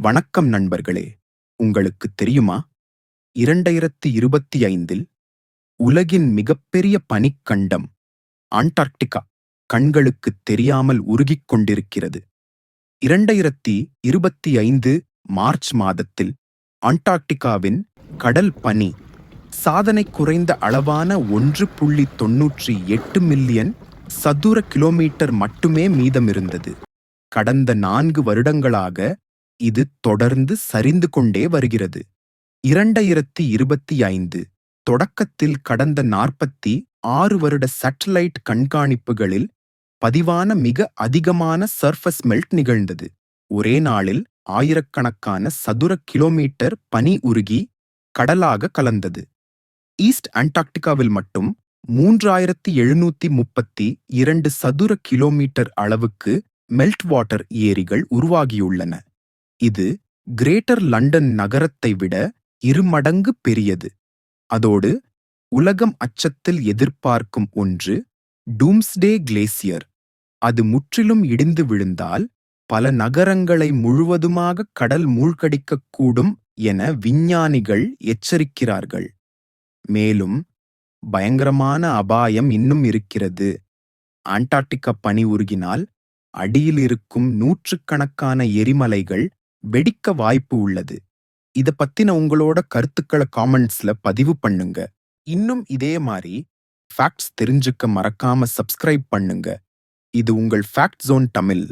வணக்கம் நண்பர்களே உங்களுக்கு தெரியுமா? இரண்டாயிரத்தி இருபத்தி ஐந்தில் உலகின் மிகப்பெரிய பனிக்கண்டம் ஆண்டார்க்டிகா கண்களுக்கு தெரியாமல் உருகிக் கொண்டிருக்கிறது. இரண்டாயிரத்தி இருபத்தி ஐந்து மார்ச் மாதத்தில் ஆண்டார்க்டிகாவின் கடல் பனி சாதனை குறைந்த அளவான ஒன்று புள்ளி தொன்னூற்றி எட்டு மில்லியன் சதுர கிலோமீட்டர் மட்டுமே மீதமிருந்தது. கடந்த நான்கு வருடங்களாக இது தொடர்ந்து சரிந்து கொண்டே வருகிறது. இரண்டாயிரத்தி இருபத்தி ஐந்து தொடக்கத்தில் கடந்த நாற்பத்தி ஆறு வருட சேட்டலைட் கண்காணிப்புகளில் பதிவான மிக அதிகமான சர்ஃபஸ் மெல்ட் நிகழ்ந்தது. ஒரே நாளில் ஆயிரக்கணக்கான சதுர கிலோமீட்டர் பனி உருகி கடலாக கலந்தது. ஈஸ்ட் அண்டார்டிகாவில் மட்டும் மூன்றாயிரத்தி எழுநூத்தி முப்பத்தி இரண்டு சதுர கிலோமீட்டர் அளவுக்கு மெல்ட் வாட்டர் ஏரிகள் உருவாகியுள்ளன. இது கிரேட்டர் லண்டன் நகரத்தை விட இருமடங்கு பெரியது. அதோடு உலகம் அச்சத்தில் எதிர்பார்க்கும் ஒன்று டூம்ஸ்டே கிளேசியர். அது முற்றிலும் இடிந்து விழுந்தால் பல நகரங்களை முழுவதுமாக கடல் மூழ்கடிக்கக்கூடும் என விஞ்ஞானிகள் எச்சரிக்கிறார்கள். மேலும் பயங்கரமான அபாயம் இன்னும் இருக்கிறது. அண்டார்டிகா பனி உருகினால் அடியில் இருக்கும் நூற்றுக்கணக்கான எரிமலைகள் வெடிக்க வாய்ப்பு உள்ளது. இத பத்தின உங்களோட கருத்துக்களை காமெண்ட்ஸ்ல பதிவு பண்ணுங்க. இன்னும் இதே மாதிரி ஃபேக்ட்ஸ் தெரிஞ்சுக்க மறக்காம சப்ஸ்கிரைப் பண்ணுங்க. இது உங்கள் ஃபேக்ட் ஜோன் தமிழ்.